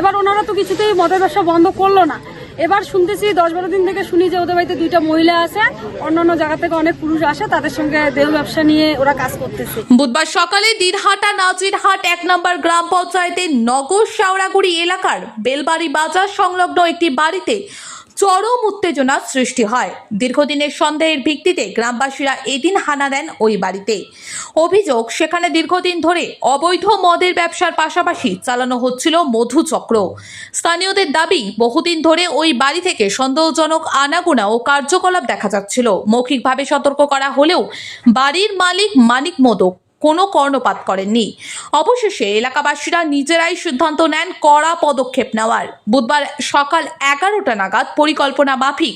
এবার ওনারা তো কিছুতেই মদের ব্যবসা বন্ধ করল না। এবার শুনতেছি দশ বারো দিন থেকে শুনি যে ওদের বাড়িতে দুইটা মহিলা আছে। অন্যান্য জায়গা থেকে অনেক পুরুষ আসে, তাদের সঙ্গে দেহ ব্যবসা নিয়ে ওরা কাজ করতেছে। বুধবার সকালে দিনহাটা নাজিরহাট এক নম্বর গ্রাম পঞ্চায়েতের নগর শাওড়াগুড়ি এলাকার বেলবাড়ি বাজার সংলগ্ন একটি বাড়িতে চরম উত্তেজনার সৃষ্টি হয়। দীর্ঘদিনের সন্দেহের ভিত্তিতে গ্রামবাসীরা এদিন হানা দেন ওই বাড়িতে। অভিযোগ, সেখানে দীর্ঘদিন ধরে অবৈধ মদের ব্যবসার পাশাপাশি চালানো হচ্ছিল মধুচক্র স্থানীয়দের দাবি, বহুদিন ধরে ওই বাড়ি থেকে সন্দেহজনক আনাগোনা ও কার্যকলাপ দেখা যাচ্ছিল। মৌখিকভাবে সতর্ক করা হলেও বাড়ির মালিক মানিক মোদক কোনো কর্ণপাত করেননি। অবশেষে এলাকাবাসীরা নিজেরাই সিদ্ধান্ত নেন কড়া পদক্ষেপ নেওয়ার। বুধবার সকাল এগারোটা নাগাদ পরিকল্পনা মাফিক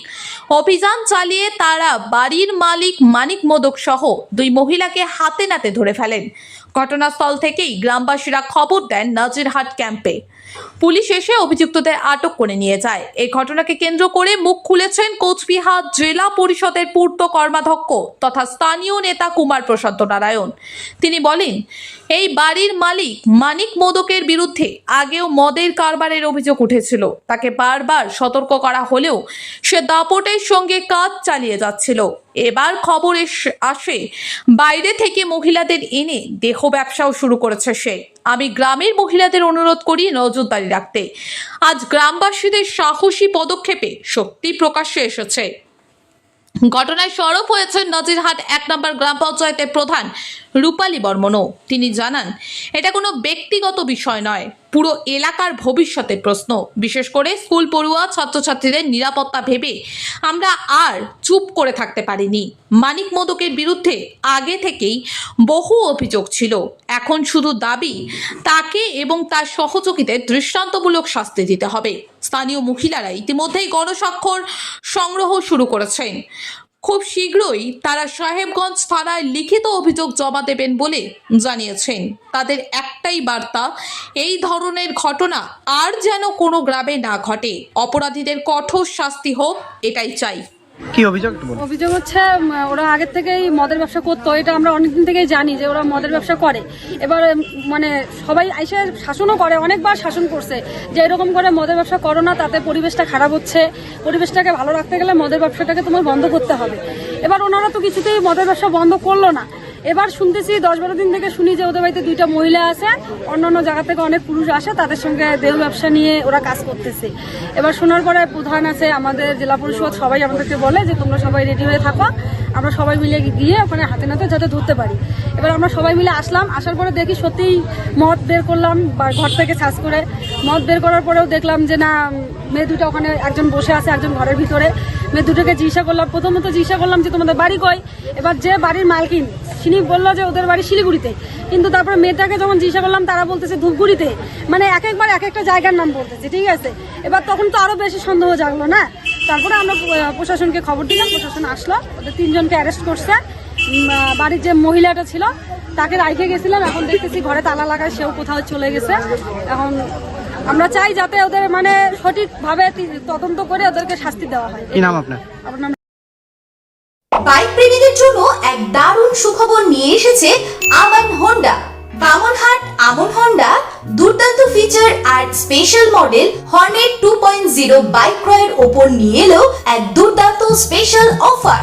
অভিযান চালিয়ে তারা বাড়ির মালিক মানিক মোদক সহ দুই মহিলাকে হাতে নাতে ধরে ফেলেন। ঘটনাস্থল থেকেই গ্রামবাসীরা খবর দেন নাজিরহাট ক্যাম্পে। পুলিশ এসে অভিযুক্তদের আটক করে নিয়ে যায়। এই ঘটনাকে কেন্দ্র করে মুখ খুলেছেন কোচবিহার জেলা পরিষদের পূর্ত কর্মাধ্যক্ষ তথা স্থানীয় নেতা কুমার প্রশান্ত নারায়ণ। তিনি বলেন, এই বাড়ির মালিক মানিক মোদকের বিরুদ্ধে আগেও মদের কারবারের অভিযোগ উঠেছিল। তাকে বারবার সতর্ক করা হলেও সে দাপটের সঙ্গে কাজ চালিয়ে যাচ্ছিল। এবার খবর আসে। বাইরে থেকে মহিলাদের এনে দেহ ব্যবসাও শুরু করেছে সে। আমি গ্রামের মহিলাদের অনুরোধ করি নজরদারি রাখতে। আজ গ্রামবাসীদের সাহসী পদক্ষেপে সত্যি প্রকাশ্যে এসেছে। ঘটনায় সরব হয়েছেন নজিরহাট এক নম্বর গ্রাম পঞ্চায়েতের প্রধান রূপালী বর্মনও। তিনি জানান, এটা কোনো ব্যক্তিগত বিষয় নয়। পুরো এলাকার ভবিষ্যতের প্রশ্ন। বিশেষ করে স্কুল পড়ুয়া ছাত্রছাত্রীদের নিরাপত্তা ভেবে আমরা আর চুপ করে থাকতে পারিনি। মানিক মোদকের বিরুদ্ধে আগে থেকেই বহু অভিযোগ ছিল। এখন শুধু দাবি, তাকে এবং তার সহযোগীদের দৃষ্টান্তমূলক শাস্তি দিতে হবে। স্থানীয় মহিলারা ইতিমধ্যেই গণস্বাক্ষর সংগ্রহ শুরু করেছেন। খুব শীঘ্রই তারা সাহেবগঞ্জ থানায় লিখিত অভিযোগ জমা দেবেন বলে জানিয়েছেন। তাদের একটাই বার্তা, এই ধরনের ঘটনা আর যেন কোনো গ্রামে না ঘটে। অপরাধীদের কঠোর শাস্তি হোক, এটাই চাই। কি অভিযোগ অভিযোগ হচ্ছে ওরা আগের থেকেই মদের ব্যবসা করতো, এটা আমরা অনেকদিন থেকেই জানি যে ওরা মদের ব্যবসা করে। এবার মানে সবাই এসে শাসনও করে, অনেকবার শাসন করছে যে এরকম করে মদের ব্যবসা করো না, তাতে পরিবেশটা খারাপ হচ্ছে। পরিবেশটাকে ভালো রাখতে গেলে মদের ব্যবসাটাকে তোমার বন্ধ করতে হবে। এবার ওনারা তো কিছুতেই মদের ব্যবসা বন্ধ করল না। এবার শুনতেছি দশ বারো দিন থেকে শুনি যে ওদের বাড়িতে দুইটা মহিলা আছে। অন্যান্য জায়গা থেকে অনেক পুরুষ আসে, তাদের সঙ্গে দেহ ব্যবসা নিয়ে ওরা কাজ করতেছে। এবার শোনার পরে প্রধান আছে আমাদের জেলা পরিষদ, সবাই আমাদেরকে বলে যে তোমরা সবাই রেডি হয়ে থাকো। আমরা সবাই মিলে গিয়ে ওখানে হাতে নাতে যাতে ধরতে পারি। এবার আমরা সবাই মিলে আসলাম, আসার পরে দেখি সত্যিই মদ বের করলাম বা ঘর থেকে সার্চ করে। মদ বের করার পরেও দেখলাম যে না, মেয়ে দুটা ওখানে একজন বসে আছে, একজন ঘরের ভিতরে। মেয়ে দুটোকে জিজ্ঞাসা করলাম। প্রথমত জিজ্ঞাসা করলাম যে, তোমাদের বাড়ি কয় এবার যে বাড়ির মালকিন তিনি বলল যে, ওদের বাড়ি শিলিগুড়িতে। কিন্তু তারপরে মেয়েটাকে যখন জিজ্ঞাসা করলাম, তারা বলতেছে ধূপগুড়িতে। মানে এক একবার এক একটা জায়গার নাম বলতেছে, ঠিক আছে? এবার তখন তো আরও বেশি সন্দেহ জাগলো, না? তারপরে আমরা প্রশাসনকে খবর দিলাম, প্রশাসন আসলো। ওদের তিনজনকে অ্যারেস্ট করছে। বাড়ির যে মহিলাটা ছিল, তাকে রাইখে গেছিলাম। এখন দেখতেছি ঘরে তালা লাগায়, সেও কোথাও চলে গেছে। এখন আমরা চাই যাতে ওদের মানে সঠিকভাবে তদন্ত করে ওদেরকে শাস্তি দেওয়া হয়। কি নাম আপনার? আপনার নাম বাইক প্রেমীদের জন্য এক দারুণ সুখবর নিয়ে এসেছে আমান হোন্ডা বামনহাট আমন হোন্ডা দুর্দান্ত ফিচার আর special model Hornet two point zero bike ক্রয়ের ওপর নিয়ে এলো এক দুর্দান্ত স্পেশাল অফার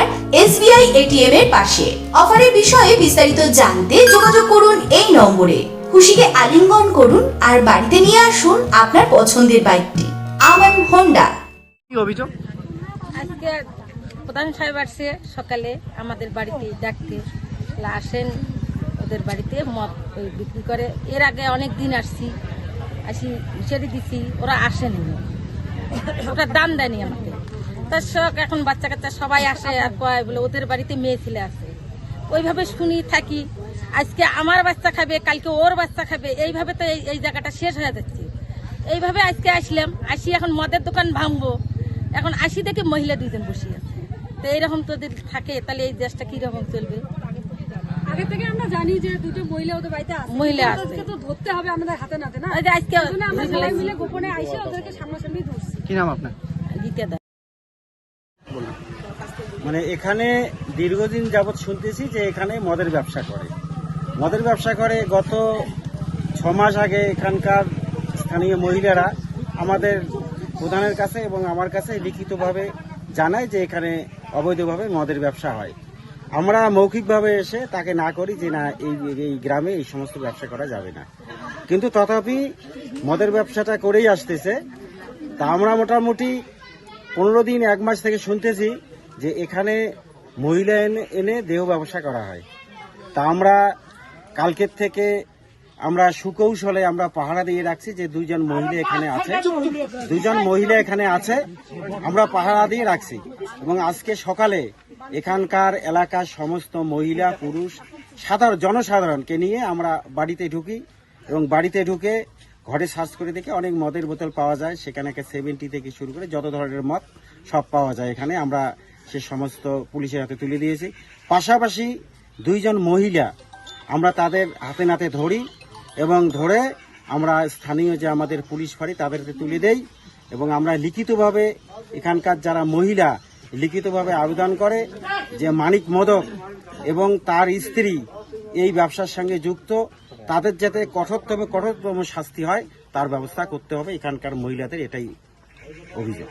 SBI ATM এর পাশে। অফারের বিষয়ে বিস্তারিত জানতে যোগাযোগ করুন এই নম্বরে। খুশিকে আলিঙ্গন করুন আর বাড়িতে নিয়ে আসুন আপনার পছন্দের বাইকটি। আমান হোন্ডা। কি অভিযোগ? আজকে প্রধান সাহেব আসছে সকালে আমাদের বাড়িতে ডাকতে। আসেন ওদের বাড়িতে মদ বিক্রি করে। এর আগে অনেক দিন আসছি আসি ছেড়ে দিছি ওরা আসেনি। ওটা দাম দেয়নি আমাকে। তার শখ এখন বাচ্চা কাচ্চা সবাই আসে আর কয় বলে ওদের বাড়িতে মেয়ে ছেলে আসে ওইভাবে শুনি থাকি। আজকে আমার বাচ্চা খাবে কালকে ওর বাচ্চা খাবে এইভাবে তো এই- জায়গাটা শেষ হয়ে যাচ্ছে। এইভাবে আজকে আসলাম আসি এখন মদের দোকান ভাঙবো। এখন আসি দেখি মহিলা দুইজন বসে আছে। তো এইরকম তোদের থাকে তাহলে এই দেশটা কীরকম চলবে? আগে থেকে আমরা জানি যে দুটো মহিলা ওদের বাড়িতে আছে। মহিলা আছে। তো ধরতে হবে আমাদের হাতে নাতে না? আজকে এই আমরা সবাই মিলে গোপনে আইসে ওদেরকে সামনাসামনি ধরছি। কি নাম আপনার? দিতে দেয় মানে এখানে দীর্ঘদিন যাবৎ শুনতেছি যে এখানে মদের ব্যবসা করে। মদের ব্যবসা করে গত ছ মাস আগে এখানকার স্থানীয় মহিলারা আমাদের প্রধানের কাছে এবং আমার কাছে লিখিতভাবে জানায় যে এখানে অবৈধভাবে মদের ব্যবসা হয়। আমরা মৌখিকভাবে এসে তাকে না করি যে না, এই এই গ্রামে এই সমস্ত ব্যবসা করা যাবে না। কিন্তু তথাপি মদের ব্যবসাটা করেই আসতেছে। তা আমরা মোটামুটি পনেরো দিন, এক মাস থেকে শুনতেছি যে এখানে মহিলা এনে এনে দেহ ব্যবসা করা হয়। তা আমরা কালকের থেকে আমরা সুকৌশলে আমরা পাহারা দিয়ে রাখছি যে দুইজন মহিলা এখানে আছে। দুইজন মহিলা এখানে আছে, আমরা পাহারা দিয়ে রাখছি। এবং আজকে সকালে এখানকার এলাকার সমস্ত মহিলা, পুরুষ, সাধারণ, জনসাধারণকে নিয়ে আমরা বাড়িতে ঢুকি এবং বাড়িতে ঢুকে ঘরে সার্চ করে দেখে অনেক মদের বোতল পাওয়া যায়। সেখানে সেভেন্টি থেকে শুরু করে যত ধরনের মদ সব পাওয়া যায় এখানে। আমরা সে সমস্ত পুলিশের হাতে তুলে দিয়েছি। পাশাপাশি দুইজন মহিলা আমরা তাদের হাতে নাতে ধরি এবং ধরে আমরা স্থানীয় যে আমাদের পুলিশ ফাঁড়ি, তাদেরকে তুলে দেই এবং আমরা লিখিতভাবে এখানকার যারা মহিলা লিখিতভাবে আবেদন করে যে মানিক মদক এবং তার স্ত্রী এই ব্যবসার সঙ্গে যুক্ত, তাদের যাতে কঠোরতম কঠোরতম শাস্তি হয়, তার ব্যবস্থা করতে হবে। এখানকার মহিলাদের এটাই অভিযোগ।